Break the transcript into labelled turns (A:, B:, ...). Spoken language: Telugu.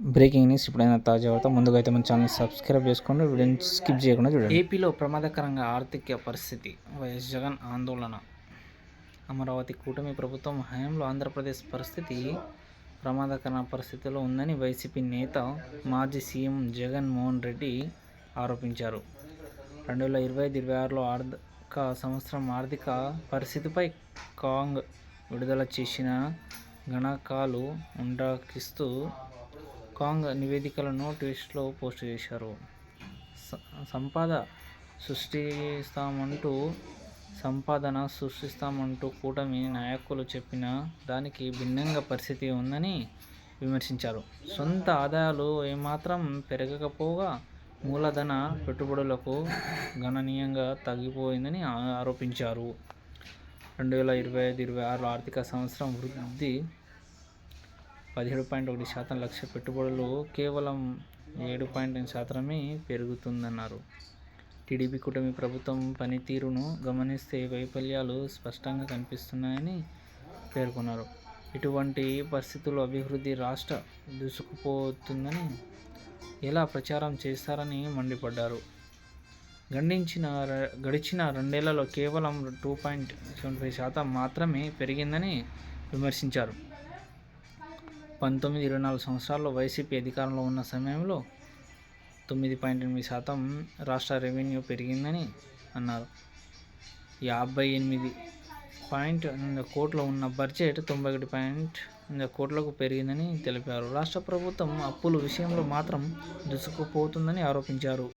A: బ్రేకింగ్ న్యూస్ ఇప్పుడైనా తాజా వార్త. ముందుగా అయితే మన ఛానల్ సబ్స్క్రైబ్ చేసుకోండి. వీడియోని స్కిప్ చేయకుండా చూడండి. ఏపీలో ప్రమాదకరంగా ఆర్థిక పరిస్థితి. వైఎస్ జగన్ ఆందోళన. అమరావతి కూటమి ప్రభుత్వం హయాంలో ఆంధ్రప్రదేశ్ పరిస్థితి ప్రమాదకర పరిస్థితిలో ఉందని వైసీపీ నేత మాజీ సీఎం జగన్ మోహన్ రెడ్డి ఆరోపించారు. రెండు వేల ఇరవై ఐదు ఇరవై ఆరులో ఆర్థిక సంవత్సరం ఆర్థిక పరిస్థితిపై కాంగ్ విడుదల చేసిన గణాంకాలు ఉండకిస్తూ కాంగ్ నివేదికలను ట్విస్ట్లో పోస్ట్ చేశారు. సంపద సృష్టిస్తామంటూ సంపాదన సృష్టిస్తామంటూ కూటమి నాయకులు చెప్పిన దానికి భిన్నంగా పరిస్థితి ఉందని విమర్శించారు. సొంత ఆదాయాలు ఏమాత్రం పెరగకపోగా మూలధన పెట్టుబడులకు గణనీయంగా తగ్గిపోయిందని ఆరోపించారు. రెండు వేల ఇరవై ఐదు ఇరవై ఆరు ఆర్థిక సంవత్సరం వృద్ధి పదిహేడు పాయింట్ ఒకటి శాతం లక్ష పెట్టుబడులు కేవలం ఏడు పాయింట్ ఎనిమిది శాతమే పెరుగుతుందన్నారు. టీడీపీ కూటమి ప్రభుత్వం పనితీరును గమనిస్తే వైఫల్యాలు స్పష్టంగా కనిపిస్తున్నాయని పేర్కొన్నారు. ఇటువంటి పరిస్థితుల్లో అభివృద్ధి రాష్ట్ర దూసుకుపోతుందని ఎలా ప్రచారం చేస్తారని మండిపడ్డారు. గండించిన గడిచిన రెండేళ్ళలో కేవలం టూ పాయింట్ సెవెంటీ ఫైవ్ శాతం మాత్రమే పెరిగిందని విమర్శించారు. పంతొమ్మిది ఇరవై నాలుగు సంవత్సరాల్లో వైసీపీ అధికారంలో ఉన్న సమయంలో తొమ్మిది పాయింట్ ఎనిమిది శాతం రాష్ట్ర రెవెన్యూ పెరిగిందని అన్నారు. యాభై ఎనిమిది పాయింట్ కోట్ల ఉన్న బడ్జెట్ తొంభై ఒకటి పాయింట్ కోట్లకు పెరిగిందని తెలిపారు. రాష్ట్ర ప్రభుత్వం అప్పుల విషయంలో మాత్రం దూసుకుపోతుందని ఆరోపించారు.